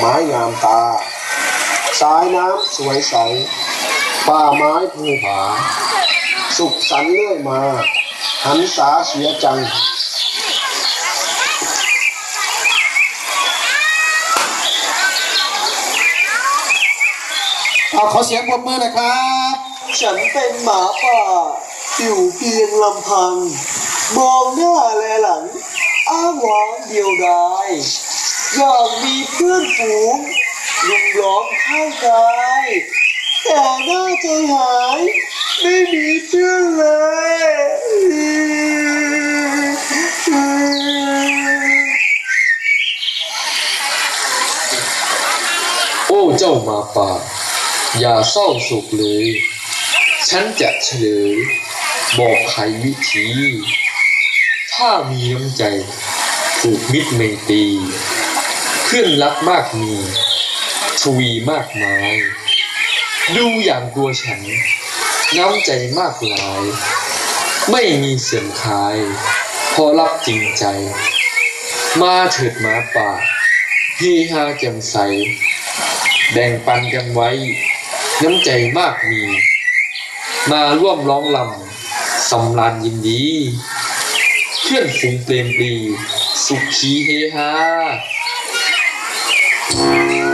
ไม้งามตา สายน้ำสวยใส ป่าไม้ภูผา สุขสันเลื่อยมา หันษาเสียจัง เอาขอเสียงปรบมือหน่อยครับ ฉันเป็นหมาป่า อยู่เพียงลำพัง มองหน้าแลหลัง อ้างว้างเดียวดาย อยากมีเพื่อนฝูงรุมล้อมข้างกายแต่หน้าใจหายไม่มีเพื่อนเลยโอ้เจ้าหมาป่า อย่าเศร้าโศกเลย ฉันจะเฉลย บอกไขวิธี ถ้ามีน้ำใจ ผูกมิตรไมตรี เพื่อนรักมากมีทวีมากมาย ดูอย่างตัวฉัน น้ำใจมากหลาย ไม่มีเสื่อมคลาย พอรับจริงใจ มาเถิดหมาป่าเฮฮาแจ่มใส แบ่งปันกันไว้ น้ำใจมากมี มาร่วมร้องลำสำราญยินดี เพื่อนฝูงเปรมปรี สุขีเฮฮา Thank you.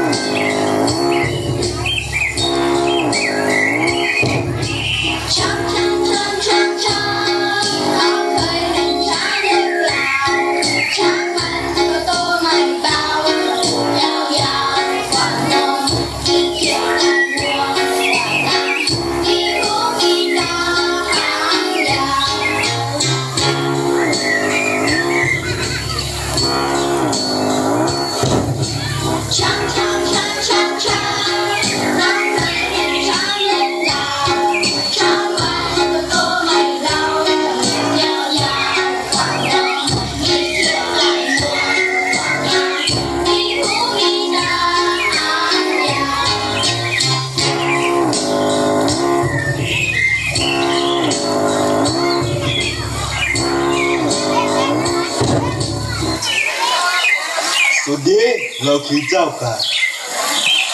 คือเจ้าค่ะ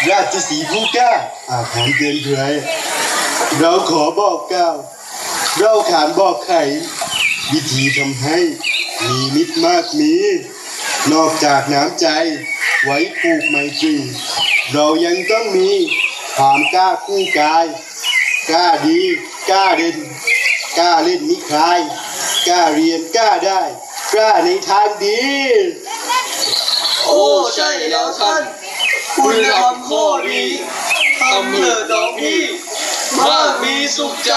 ราชสีผู้กล้าอาหารเกินใครเราขอบอกกล่าว เราขานบอกไขวิธีทำให้มีมิตรมากมี นอกจากน้ำใจไว้ผูกไมตรีเรายังต้องมีความกล้าคู่กาย กล้าดีกล้าเด่นกล้าเล่นนิคลาย กล้าเรียนกล้าได้ กล้าในทางดี โอ้ใช่แล้วท่าน คุณทำข้อดีทำเถิดน้องพี่มากมีสุขใจ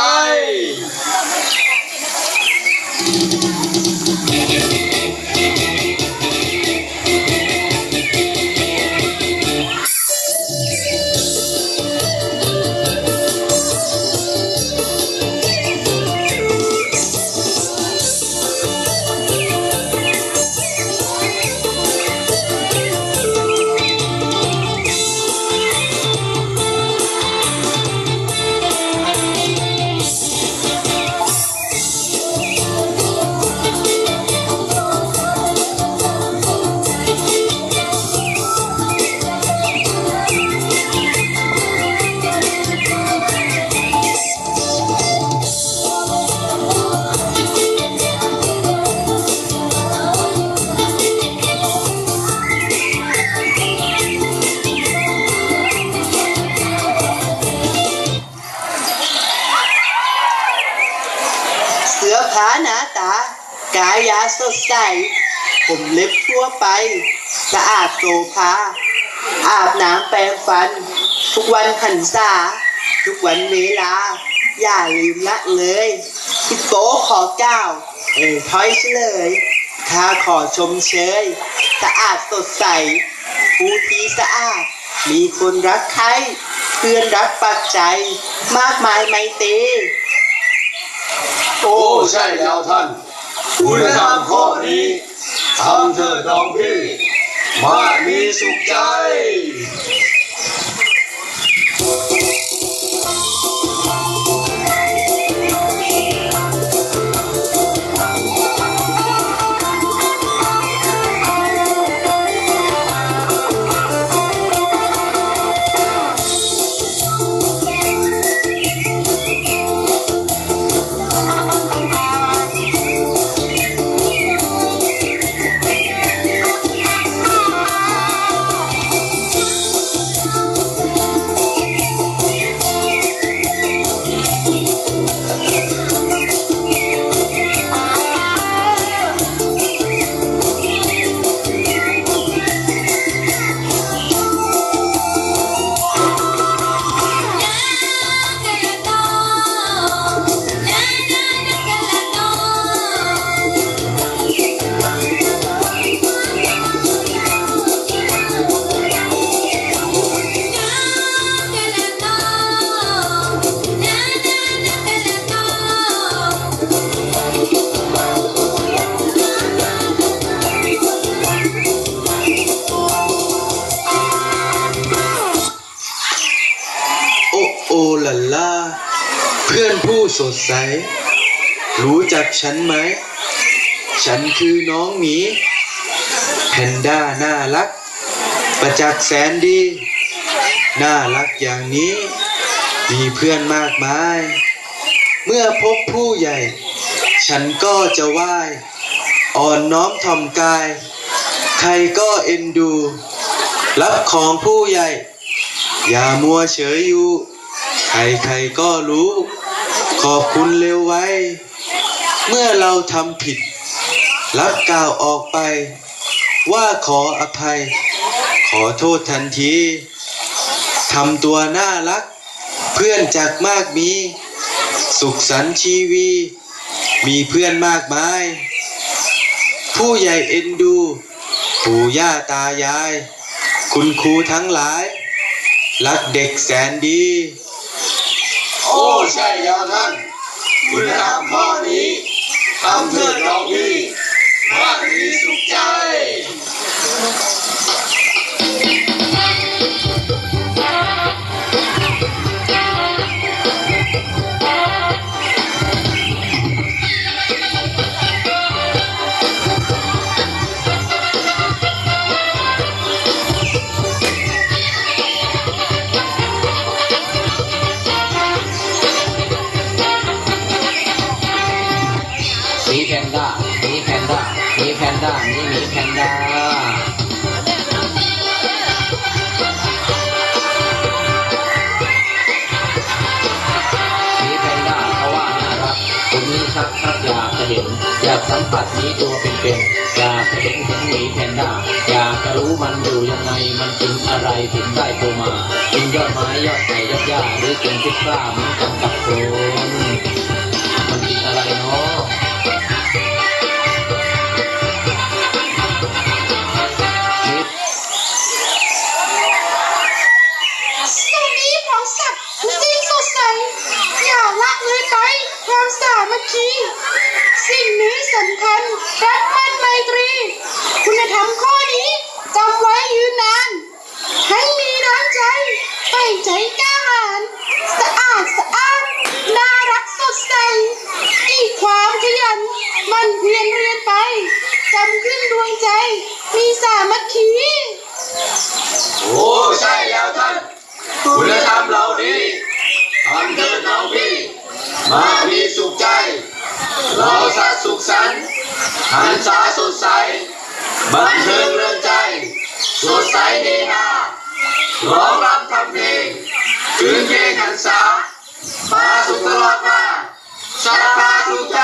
ยาสดใส ผมเล็บทั่วไป สะอาดโสภาอาบน้ำแปรงฟัน ทุกวันขันษาทุกวันเวลา อย่าลืมละเลยพี่โป๊ขอเก้าเอ่ยถ้อยเฉลยข้าขอชมเชย สะอาดสดใส ผู้ที่สะอาด มีคนรักใคร เพื่อนรักปักใจ มากมายไม่ตีโอ้ ใช่แล้วท่าน คุณทำข้อนี้ทำเถิดน้องพี่มากมีสุขใจ ลาล่า เพื่อนผู้สดใส รู้จักฉันไหม ฉันคือน้องหมี แพนด้าน่ารัก ประจักษ์แสนดี น่ารักอย่างนี้ มีเพื่อนมากมาย เมื่อพบผู้ใหญ่ ฉันก็จะไหว้ อ่อนน้อมถ่อมกาย ใครก็เอ็นดู รับของผู้ใหญ่ อย่ามัวเฉยอยู่ ใครๆก็รู้ ขอบคุณเร็วไว้ เมื่อเราทำผิด รับกล่าวออกไป ว่าขออภัย ขอโทษทันทีทำตัวน่ารัก เพื่อนจากมากมี สุขสันต์ชีวี มีเพื่อนมากมาย ผู้ใหญ่เอ็นดู ปู่ย่าตายาย คุณครูทั้งหลาย รักเด็กแสนดี โอ้ใช่แล้วท่านคุณธรรมข้อนี้ทำเพื่อ หมีหมีแพนด้าหมีแพนด้าเขาว่าน่ารักผมนี่ชักชักอยากจะเห็น อยากสัมผัสหมีตัวเป็นๆอยากเห็นเห็นหมีแพนด้าอยากจะรู้มันอยู่ยังไงมันกินอะไรถึงได้โตมากินยอดไม้ยอดไผ่ยอดหญ้าหรือกินพิซซ่ามือนกันกับค เลยไปความสามัคคี สิ่งนี้สำคัญรักมั่นไมตรี คุณธรรมข้อนี้จำไว้ยืนนานให้มีน้ำใจใส่ใจกล้าหาญสะอาดสะอ้านน่ารักสดใสอีความขยันมันเพียรเรียนไปจำขึ้นดวงใจ มีสามัคคี โอ้ใช่แล้วท่าน คุณธรรมเหล่านี้ทำเพื่อน้องพี่ มามีสุขใจ เราสัตว์สุขสันต์หันษาสดใส บันเทิงเริงใจ สดใสเฮฮาร้องรำทำเพลงคืนเพลงหันษามาสุขตลอดมาสัพพาสุขใจ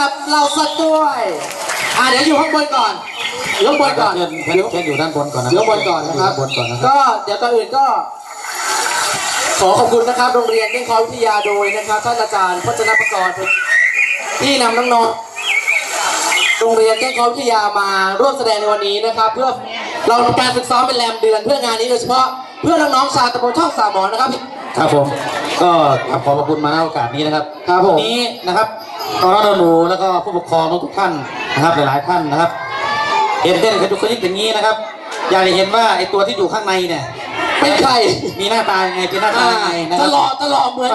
กับเหล่าสัตว์ด้วย อ่าเดี๋ยวอยู่ข้างบนก่อนยกบนก่อนเชิญเชิญเชิญอยู่ด้านบนก่อนนะยกบนก่อนนะครับยู่ด้านบนก่อนนะครับ ก็เดี๋ยวก่อนอื่นก็ ขอขอบคุณนะครับโรงเรียนเก้งคอวิทยาโดยนะครับท่านอาจารย์พจนประกรณ์ที่นำน้องๆโรงเรียนเก้งคอวิทยามาร่วมแสดงในวันนี้นะครับ เพื่อเราการฝึกซ้อมเป็นแรมเดือนเพื่องานนี้โดยเฉพาะ เพื่อน้องๆชาวตำบลช่องสามหมอนะครับครับผมก็ขอบขอบคุณมาในโอกาสนี้นะครับครับผมวันนี้นะครับตอนหนูๆแล้วก็ผู้ปกครองทุกๆท่านนะครับ หลายๆท่านนะครับเห็นเต้นกระจุกกระยิกอย่างนี้นะครับ อยากจะเห็นว่าไอ้ตัวที่อยู่ข้างในเนี่ยเป็นใครมีหน้าตายังไงเป็นหน้าตาอ่ายังไงนะคตรับลอดตลอดเหมือน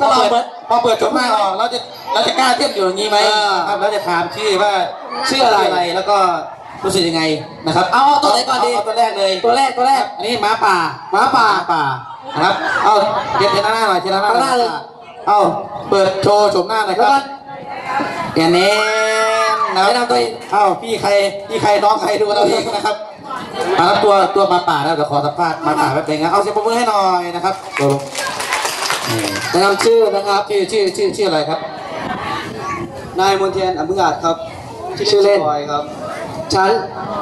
ตพอลอดเปิดเหมือน พอเปิดชมหน้าออกเราจะเราจะกล้าเต้นอยู่อย่างนี้ไหมเออ ครับเราจะถามชื่อว่าชื่ออะไรแล้วก็ รู้สึกยังไงนะครับ เอาเอาตัวไหนก่อนดีเาตัวแรกเลยตัวแรกตัวแรกอันนี้หมาป่าหมาป่าหมาป่านะครับ เอาเทียนเทียนหน้าหน่อยเทียนหน้าหน่อยหน้าเลยเอาเปิดโชว์ชมหน้าหน่อยคแล้วรัก็บอย่างนี้นะแนะนำตัวเองเอาพี่ใครพี่ใครน้องใครดูเราเองนะครับมาครับตัวตัวหมาป่าแล้วเดี๋ยวขอสัมภาษณ์หมาป่าแป๊บนึงนะเอาเสียงปรบมือให้หน่อยนะครับตัวลงนี่แนะนำชื่อนะครับชื่อชื่อชื่อชื่ออะไรครับ นายมนเทียนอภิญาตครับชื่อเล่นบอยครับ ชั้น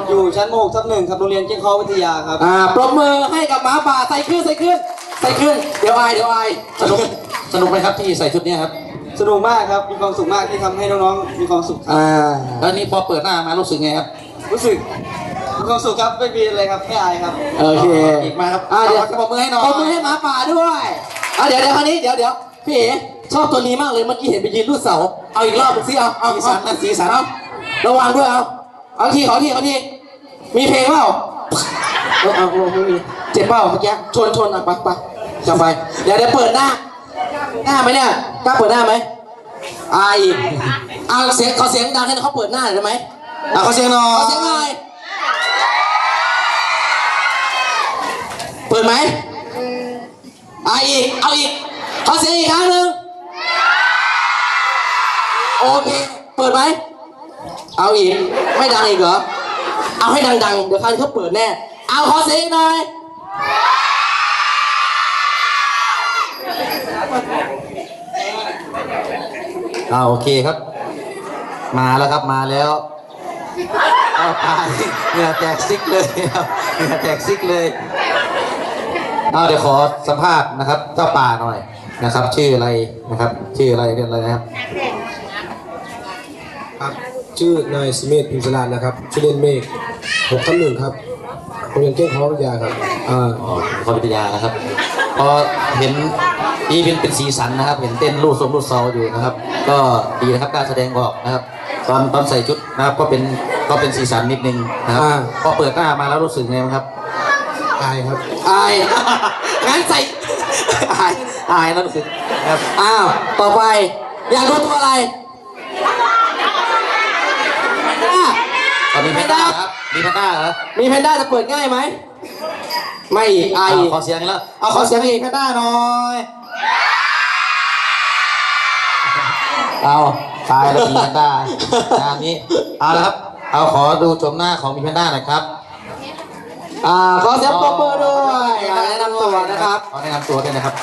อยู่ชั้นม .6 ทับหนึ่งครับโรงเรียนเก้งเคอวิทยาครับ อ่าปรบมือให้กับหมาป่าใส่ขึ้นใส่ขึ้นใส่ขึ้น เดี๋ยวอายเดี๋ยวอายสนุกสนุกไหมครับที่ใส่ชุดเนี้ยครับ สนุกมากครับ มีความสุขมากที่ทำให้น้องๆ มีความสุขครับ อ่า แล้วนี่พอเปิดหน้ามารู้สึกไงครับ รู้สึกมีความสุขครับ ไม่มีอะไรครับไม่อายครับโอเคอีกมาครับอ่าเดี๋ยวขปรบมือให้หน่อย ปรบมือให้หมาป่าด้วยอ่าเดี๋ยวเดี๋ยวคราวนี้เดี๋ยวเดี๋ยวพี่เอ๋ชอบตัวนี้มากเลย เมื่อกี้เห็นไปยืนรูดเสา เอาอีกรอบหนึ่งสิเอา เอาสีสันนะสีสันเอา ระวังด้วยเอา เอาทีขอทีขอทีมีเพลงเปล่าเอาเอาเอาไม่มีเจ็บเปล่าเมื่อกี้ชนชนอะไปไปจะไปเดี๋ยวเดี๋ยวเปิดหน้า หน้าไหมเนี่ยกล้าเปิดหน้าไหมอาอีกเอาเสียงขอเสียงดังให้เขาเปิดหน้าได้ไหมเอาเขาเสียงหน่อยขอเสียงหน่อยเปิดไหมอาอีกเอาอีกขอเสียงอีกครั้งหนึ่งโอเคเปิดไหม เอาอีก ไม่ดังอีกเหรอ เอาให้ดังๆ เดี๋ยวคราวนี้เขาเปิดแน่ เอาขอเสียงอีกหน่อย เอาโอเคครับ มาแล้วครับมาแล้วเอาตายเหงื่อแตกซิกเลยครับเหงื่อแตกซิกเลยเอาเดี๋ยวขอสัมภาษณ์นะครับเจ้าป่าหน่อยนะครับ ชื่ออะไรนะครับ ชื่ออะไรเรียนอะไรนะครับครับ ชื่อนายสมิธพิมพ์สลานนะครับชื่อเล่นเมฆหกทับหนึ่งครับโรงเรียนเก้งเขาวิทยาครับอ่าอ๋อคอวิทยานะครับ พอเห็นนี่เป็นเป็นสีสันนะครับ เห็นเต้นรูดทรงรูดเซาอยู่นะครับ ก็ดีนะครับการแสดงออกนะครับ ตอนตอนใส่ชุดนะครับก็เป็นก็เป็นสีสันนิดนึงนะครับพอเปิดหน้ามาแล้วรู้สึกไงบ้างครับอายครับอายงั้นใส่อายอายแล้วรู้สึกครับอ้าวต่อไปอยากดูตัวอะไรอะ ตอนนี้แพนด้าครับมีแพนด้าเหรอมีแพนด้าจะเปิดง่ายไหม ไม่อีกอายอีกขอเสียงอีกแล้วเอาขอเสียงอีกแพนด้าหน่อยเอาตายแล้วมีแพนด้างานนี้เอาละครับ เอาขอดูชมหน้าของมีแพนด้าหน่อยครับอ่าขอเสียงปรบมือด้วยอ่าแนะนำตัวนะครับขอแนะนำตัวด้วยนะครับ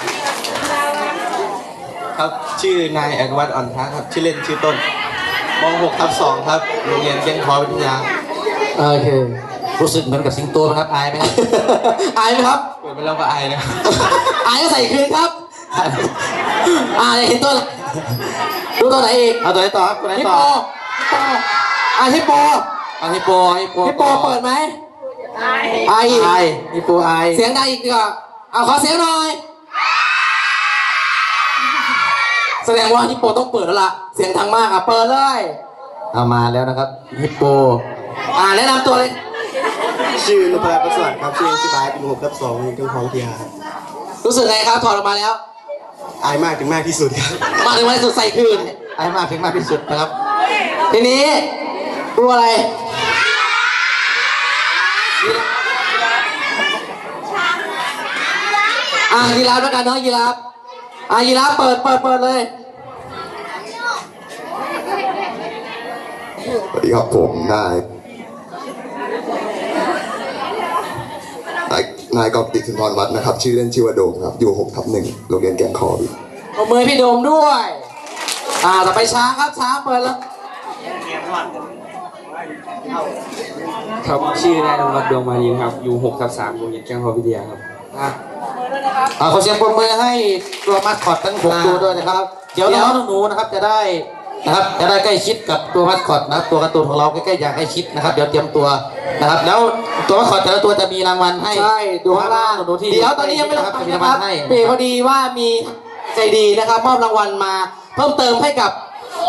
ครับชื่อนายอนุวัฒน์อ่อนพระครับชื่อเล่นชื่อต้น ม .6 ทับ2ครับโรงเรียนเก้งเคอวิทยาโอเค รู้สึกเหมือนกับสิงโตไหมครับอายไหมครับ อายไหมครับ เปิดไปแล้วก็อายนะอายก็ใส่คืนครับอ่าเห็นตัวอะไรดูตัวไหนอีกเอาตัวไหนต่อครับตัวไหนฮิปต่โปออ่าฮิปโปเอาฮิปโปฮิปโปฮิปโปเปิดไหมอายอีกอายฮิปโปอายเสียงดังอีกดีกว่าเอาขอเสียงหน่อย แสดงว่าฮิปโปต้องเปิดแล้วล่ะ เสียงดังมากอะเปิดเลยเอามาแล้วนะครับฮิปโป อ่าแนะนำตัวเลย ชื่อนพรัตน์ประสวัสดิ์ครับชื่อชื่อบายเป็นหกทับสองโรงเรียนเก้งเขาวิทยาครับรู้สึกไงครับถอดออกมาแล้ว อายมากถึงมากที่สุดครับมาถึงวันสุดใส่คืนอายมากถึงมากที่สุดนะครับ ทีนี้ดูอะไรอ่ายีราฟแล้วกันเนาะยีราฟ อ่ายีราฟเปิดเปิดเปิดเลยสวัสดีครับผมนายนายนายกอบติสุนทรวัฒน์นะครับ ชื่อเล่นชื่อว่าโดมครับ อยู่6ทับหนึ่งโรงเรียนแกงคอบิเอามือให้พี่โดมด้วย อ่าต่อไปช้างครับช้างเปิดแล้วครับชื่อนายนวัดดวงมานีนะครับ อยู่6ทับ3โรงเรียนแก้งพอวิทยาครับอ่าขอเสียงปรบมือให้ตัวมาสคอตทั้งหกตัวด้วยนะครับ เดี๋ยวน้องๆหนูๆนะครับจะได้นะครับจะได้ใกล้ชิดกับตัวมาสคอตนะครับตัวการ์ตูนของเราใกล้ๆอย่างใกล้ชิดนะครับ เดี๋ยวเตรียมตัวนะครับ แล้วตัวมาสคอตแต่ละตัวจะมีรางวัลให้ใช่ดูข้างล่างหนูๆที่เดี๋ยวตอนนี้ยังไม่ลงครับไปจะมีนะรางควัรัลบให้เปพอดีว่ามีใจดีนะครับมอบรางวัลมาเพิ่มเติมให้กับ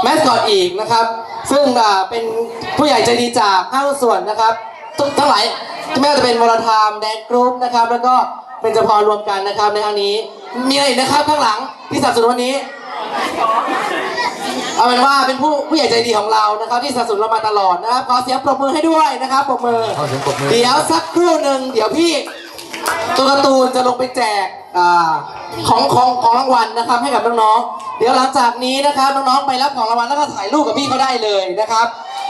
แมสคอตอีกนะครับ ซึ่งอ่าเป็นผู้ใหญ่ใจดีจากห้าหุ้นส่วนนะครับ ทุกทั้งหลายไม่ว่าจะเป็นวรธรรมแดนกรุ๊ปนะครับ แล้วก็เป็นจพรรวมกันนะครับในครั้งนี้ มีอะไรอีกนะครับข้างหลังที่สนับสนุนวันนี้ เอาเป็นว่าเป็นผู้ผู้ใหญ่ใจดีของเรานะครับ ที่สนับสนุนเรามาตลอดนะครับขอเสียงปรบมือให้ด้วยนะครับปรบมือขอเสียงปรบมือ เดี๋ยวสักครู่หนึ่งเดี๋ยวพี่ตัวการ์ตูนจะลงไปแจกอาของของของรางวัลนะครับ ให้กับน้องๆเดี๋ยวหลังจากนี้นะครับน้องๆไปรับของรางวัลแล้วก็ถ่ายรูปกับพี่เขาได้เลยนะครับ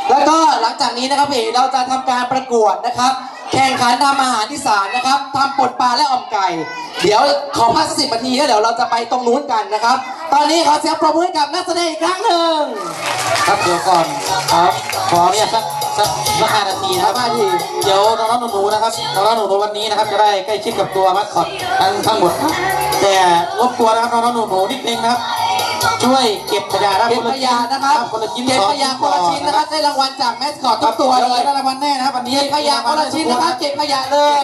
แล้วก็หลังจากนี้นะครับพี่เราจะทำการประกวดนะครับ แข่งขันทำอาหารที่สารนะครับทำปนปลาและอ่อมไก่ เดี๋ยวขอพักสักสิบนาทีแล้วเดี๋ยวเราจะไปตรงนู้นกันนะครับ ตอนนี้ขอเสียงปรบมือให้กับนักแสดงอีกครั้งหนึ่งครับเดี๋ยวก่อนครับขอเนี่ยสักสักสักห้านาทีนะครับห้านาทีเดี๋ยวน้องๆหนูๆนะครับน้องๆหนูๆวันนี้นะครับจะได้ใกล้ชิดกับตัวมัสคอตทั้งทั้งหมดนะแต่รบกวนนะครับน้องๆหนูๆนิดนึงนะครับ ช่วยเก็บขยะนะเก็บขยะนะครับคนละชิ้นเก็บสองขยะคนละชิ้นนะครับได้รางวัลจากแมสคอตทุกตัวเดี๋ยวเลยได้รางวัลแน่นะครับวันนี้เก็บขยะคนละชิ้นนะครับเก็บขยะเลย